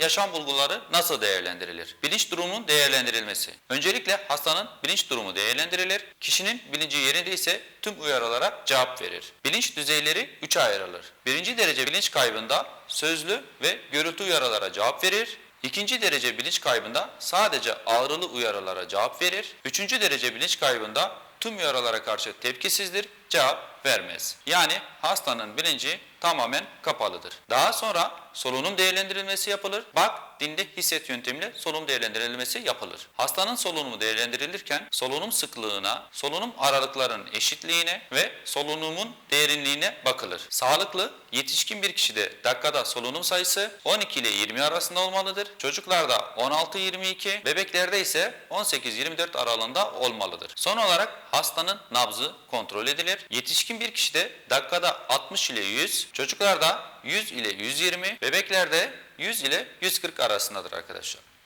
yaşam bulguları nasıl değerlendirilir? Bilinç durumunun değerlendirilmesi. Öncelikle hastanın bilinç durumu değerlendirilir. Kişinin bilinci yerinde ise tüm uyarılara cevap verir. Bilinç düzeyleri 3'e ayrılır. Birinci derece bilinç kaybında sözlü ve görüntü uyarılara cevap verir. İkinci derece bilinç kaybında sadece ağrılı uyarılara cevap verir. Üçüncü derece bilinç kaybında tüm uyarılara karşı tepkisizdir, cevap vermez. Yani hastanın bilinci tamamen kapalıdır. Daha sonra solunum değerlendirilmesi yapılır. Bak, dinde hisset yöntemiyle solunum değerlendirilmesi yapılır. Hastanın solunumu değerlendirilirken solunum sıklığına, solunum aralıklarının eşitliğine ve solunumun derinliğine bakılır. Sağlıklı, yetişkin bir kişide dakikada solunum sayısı 12 ile 20 arasında olmalıdır. Çocuklarda 16-22, bebeklerde ise 18-24 aralığında olmalıdır. Son olarak hastanın nabzı kontrol edilir. Yetişkin bir kişide dakikada 60 ile 100, çocuklarda 100 ile 120, bebeklerde 100 ile 140 arasındadır arkadaşlar.